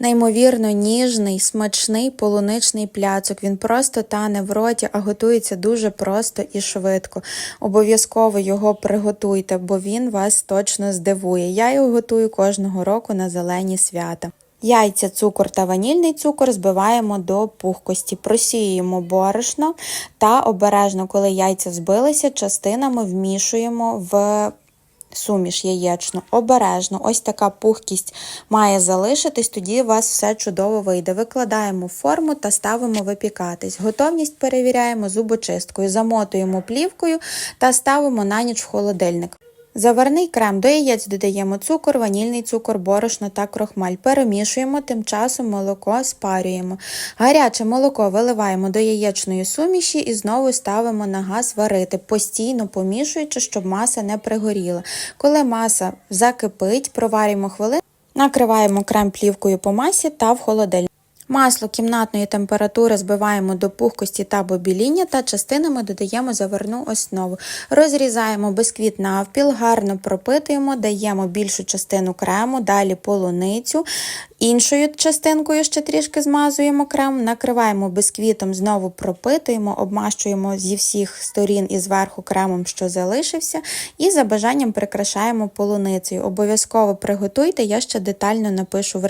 Неймовірно ніжний, смачний полуничний пляцок. Він просто тане в роті, а готується дуже просто і швидко. Обов'язково його приготуйте, бо він вас точно здивує. Я його готую кожного року на зелені свята. Яйця, цукор та ванільний цукор збиваємо до пухкості, просіюємо борошно та обережно, коли яйця збилися, частинами вмішуємо в суміш яєчну. Обережно, ось така пухкість має залишитись, тоді у вас все чудово вийде. Викладаємо форму та ставимо випікатись. Готовність перевіряємо зубочисткою, замотуємо плівкою та ставимо на ніч в холодильник. Заварний крем до яєць додаємо цукор, ванільний цукор, борошно та крохмаль. Перемішуємо, тим часом молоко спарюємо. Гаряче молоко виливаємо до яєчної суміші і знову ставимо на газ варити, постійно помішуючи, щоб маса не пригоріла. Коли маса закипить, проварюємо хвилину, накриваємо крем плівкою по масі та в холодильник. Масло кімнатної температури збиваємо до пухкості та бобіління та частинами додаємо заварну основу. Розрізаємо бисквіт навпіл, гарно пропитуємо, даємо більшу частину крему, далі полуницю. Іншою частинкою ще трішки змазуємо крем, накриваємо бисквітом, знову пропитуємо, обмащуємо зі всіх сторін і зверху кремом, що залишився, і за бажанням прикрашаємо полуницею. Обов'язково приготуйте, я ще детально напишу в рецепті.